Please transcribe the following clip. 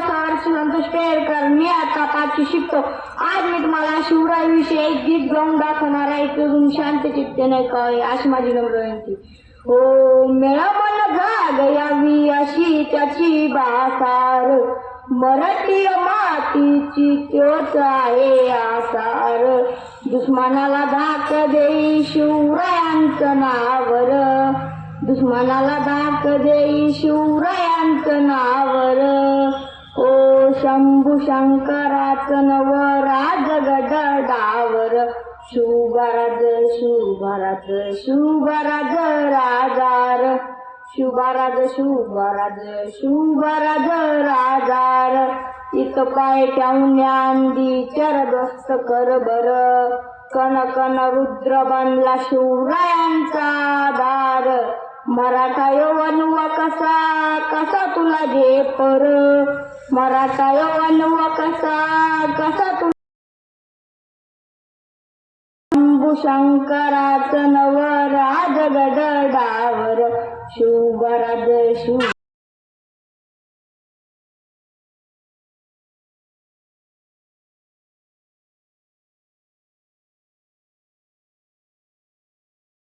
Sir Santosh Kelkar मी आता पाचवी शिकतो. आज मी तुम्हाला शिवरायाविषयी एक गीत गाऊन दाखवणार आहे. ते शांत चित्ते नाही काय अशी माझी नम्र विनंती. हो मेळा मन जाग यावी अशी त्याची बासार. मराठी मातीची त्योच आहे आसार. दुश्मनाला धाक देई शिवरायांचं नावर. दुश्मनाला धाक देई शिवरायांचं नाव शंभू शंकराच नव गडडावर शुभराज शुभराज शुभराज राजार. शुभराज शुभराज शुभराज राजार. इत पाय ठेवण्यांदी चरदस्त कर बर. कन कन रुद्र बनला शिवरायांचा दार. मराठा यवन कसा कसा तुला घे पर मराठा यवन कसा कसा तुला शंभू शंकराचं नव राज गडडावर शुभराज शुभ